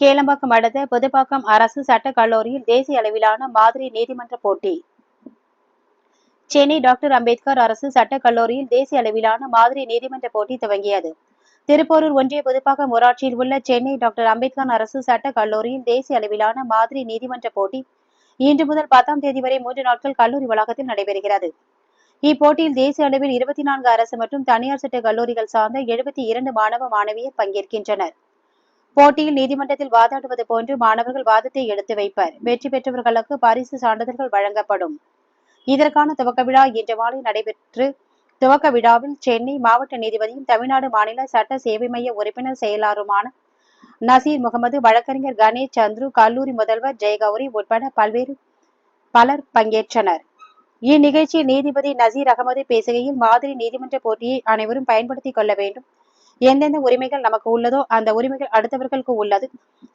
கேளம்பாக்கம் அடுத்த புதுப்பாக்கம் அரசு சட்டக் கல்லூரியில் தேசிய அளவிலான மாதிரி நீதிமன்ற போட்டி. சென்னை டாக்டர் அம்பேத்கர் அரசு சட்டக் கல்லூரியில் தேசிய அளவிலான மாதிரி நீதிமன்ற போட்டி துவங்கியது. திருப்போரூர் ஒன்றிய புதுப்பாக்கம் ஊராட்சியில் உள்ள சென்னை டாக்டர் அம்பேத்கர் அரசு சட்டக் கல்லூரியில் தேசிய அளவிலான மாதிரி நீதிமன்ற போட்டி இன்று முதல் பத்தாம் தேதி வரை மூன்று நாட்கள் கல்லூரி வளாகத்தில் நடைபெறுகிறது. இப்போட்டியில் தேசிய அளவில் இருபத்தி நான்கு அரசு மற்றும் தனியார் சட்ட கல்லூரிகள் சார்ந்த எழுபத்தி இரண்டு மாணவ மாணவியர் பங்கேற்கின்றனர். போட்டியில் நீதிமன்றத்தில் வாதாடுவது போன்று மாணவர்கள் வாதத்தை எடுத்து வைப்பர். வெற்றி பெற்றவர்களுக்கு பரிசு சான்றிதழ்கள் வழங்கப்படும். இதற்கான துவக்க விழா இன்று மாலை நடைபெற்று துவக்க விழாவில் சென்னை மாவட்ட நீதிபதியும் தமிழ்நாடு மாநில சட்ட சேவை மைய உறுப்பினர் செயலாளருமான நசீர் முகமது வழக்கறிஞர் கணேஷ் சந்துரு கல்லூரி முதல்வர் ஜெயகௌரி உட்பட பல்வேறு பலர் பங்கேற்றனர். இந்நிகழ்ச்சியில் நீதிபதி நசீர் அகமது பேசுகையில் மாதிரி நீதிமன்ற போட்டியை அனைவரும் பயன்படுத்திக் கொள்ள வேண்டும். எந்தெந்த உரிமைகள் நமக்கு உள்ளதோ அந்த உரிமைகள் அடுத்தவர்களுக்கு உள்ளது.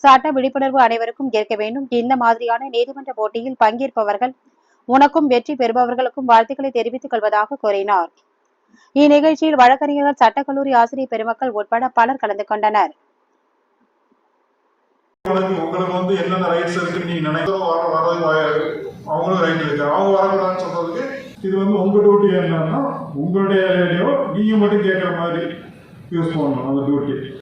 சட்ட விழிப்புணர்வு அனைவருக்கும் இருக்க வேண்டும். இந்த மாதிரியான நீதிமன்ற போட்டியில் பங்கேற்பவர்கள் உனக்கும் வெற்றி பெறுபவர்களுக்கும் வாழ்த்துக்களை தெரிவித்துக் கொள்வதாக கூறினார். இந்நிகழ்ச்சியில் வழக்கறிஞர்கள் சட்டக்கல்லூரி ஆசிரியர் பெருமக்கள் உட்பட பலர் கலந்து கொண்டனர். உங்களுக்கு வந்து என்னென்ன ரைட்ஸ் இருக்குன்னு நீங்க நினைக்கிறோம் வர வரது அவங்களும் ரைட் இருக்கு அவங்க வரக்கூடாதுன்னு சொல்றதுக்கு இது வந்து உங்க டியூட்டி என்னன்னா உங்களுடைய நீங்க மட்டும் கேட்கற மாதிரி göz parmağına dört et.